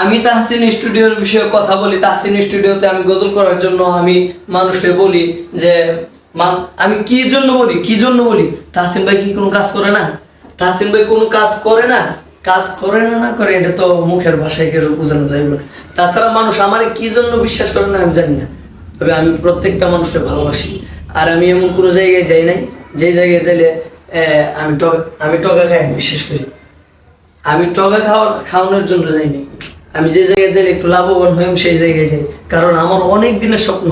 আমি তাহসিন স্টুডিওর বিষয়ে কথা বলি তাহসিন স্টুডিওতে আমি গজল করার জন্য আমি মানুষকে বলি যে আমি কি জন্য বলি কি জন্য বলি? তাহসিন ভাই কি কোনো কাজ করে না? তাহসিন ভাই কোনো কাজ করে না? কাজ করে না না করে এটা তো মুখের ভাষায় কেউ বোঝানো যাবে না। তাছাড়া মানুষ আমার কি জন্য বিশ্বাস করে না আমি জানি না। তবে আমি প্রত্যেকটা মানুষকে ভালোবাসি। আর আমি এমন কোনো জায়গায় যাই নাই যে জায়গায় আহ, আমি টক আমি টকা খাই বিশ্বাস করি। আমি টকা খাওয়া খাওয়ানোর জন্য যাইনি আমি যে জায়গায় যাই, একটু লাভবান হই সেই জায়গায় যাই। কারণ আমার অনেক দিনের স্বপ্ন,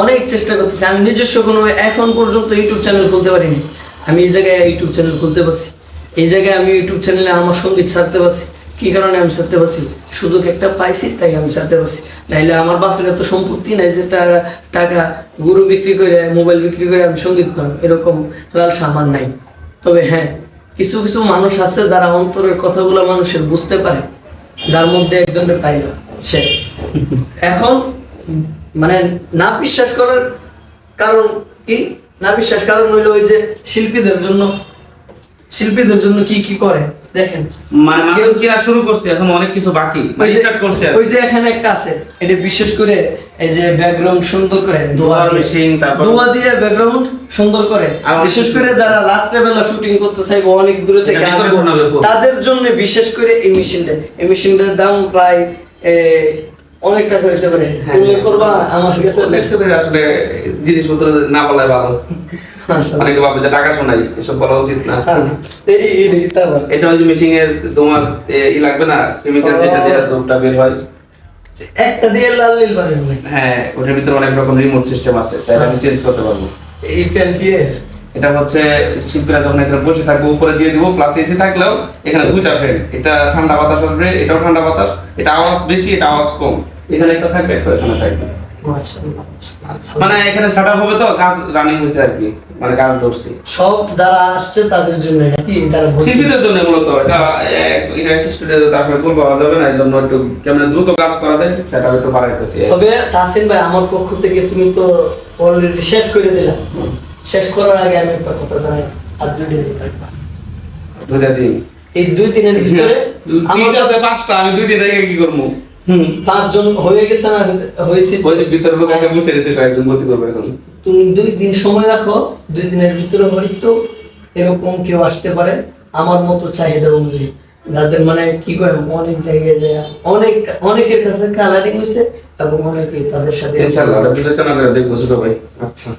অনেক চেষ্টা করতেছি। আমি নিজস্ব কোনো এখন পর্যন্ত ইউটিউব চ্যানেল খুলতে পারিনি। আমি এই জায়গায় ইউটিউব চ্যানেল খুলতে পারছি। এই জায়গায় আমি ইউটিউব চ্যানেলে আমার সংগীত ছাড়তে পারছি। কি কারণে আমি ছাড়তে পারছি? সুযোগ একটা পাইছি, তাই আমি ছাড়তে পারছি। নাইলে আমার বাপের এত সম্পত্তি নাই যে টাকা টাকা গরু বিক্রি করে, মোবাইল বিক্রি করে আমি সংগীত করব এরকম লালসা আমার নাই। তবে হ্যাঁ কিছু কিছু মানুষ আছে যারা অন্তরের কথাগুলো মানুষের বুঝতে পারে। যার মধ্যে একজনের পাইল সে। এখন মানে না বিশ্বাস করার কারণ কি? না বিশ্বাস কারণ হইল ওই যে শিল্পীদের জন্য শিল্পীদের জন্য কি কি করে? দেখেন। মানে শুরু করছে এখন অনেক কিছু বাকি ওই যে- স্টার্ট করছে ওই যে এখানে একটা আছে এটা বিশেষ করে এই যে ব্যাকগ্রাউন্ড সুন্দর করে machine, তারপর- দোয়া দিয়ে ব্যাকগ্রাউন্ড সুন্দর করে। আর বিশেষ করে যারা রাত্রে বেলা শুটিং করতে চাইবে অনেক দূরে থেকে। তাদের জন্য বিশেষ করে এই মেশিনটা এই মেশিনটার দাম প্রায় অনেক টাকা হতে পারে। হ্যাঁ। উল্লেখ করবা আমার কাছে আসলে জিনিসপত্র না বলাই ভালো। অনেকে ভাবে যে টাকা শোনাই এসব বলা উচিত না। এটা ওই মেশিং এর তোমার ই লাগবে না কেমিক্যাল। যেটা ধূপটা বের হয়। একটা দিয়ে লাল নীল পারেন হ্যাঁ। ওটার ভিতরে অনেক রকম রিমোট সিস্টেম আছে চাইলে আমি চেঞ্জ করতে পারব। এই ফ্যান কি এটা হচ্ছে শিল্পীরা যখন এখানে বসে থাকব উপরে দিয়ে দিব প্লাস এসি থাকলেও এখানে দুইটা ফ্যান এটা ঠান্ডা বাতাস আসবে এটাও ঠান্ডা বাতাস এটা আওয়াজ বেশি এটা আওয়াজ কম। এখানে একটা থাকবে তো এখানে থাকবে। মানে এখানে সেট হবে তো কাজ রানিং হয়েছে আর কি মানে কাজ ধরছি। সব যারা আসছে তাদের জন্য নাকি যারা শিল্পীদের জন্য মূলত এটা এটা স্টুডিওতে আসলে কোন পাওয়া যাবে না এই জন্য একটু কেমন দ্রুত কাজ করা যায় সেটা একটু বাড়াইতেছি। তবে তাসিন ভাই আমার পক্ষ থেকে তুমি তো অলরেডি শেষ করে দিলা। শেষ করার আগে আমি একটা কথা জানাই আর দুই দিন থাকবা। দুইটা দিন। এই দুই দিনের ভিতরে আমার আছে পাঁচটা আমি দুই দিন রেখে কি করব? হুম পাঁচজন হয়ে গেছে না হয়েছে যে ভিতরে লোক বসে রয়েছে কয়েকজন ভর্তি করবে এখন। তুমি দুই দিন সময় রাখো দুই দিনের ভিতরে হয়তো এরকম কেউ আসতে পারে। আমার মতো চাহিদা অনুযায়ী। যাদের মানে কি করে অনেক জায়গায় যায় অনেক অনেকের কাছে কালারিং হয়েছে এবং অনেকে তাদের সাথে ইনশাআল্লাহ বিবেচনা করে দেখব ছোট ভাই। আচ্ছা।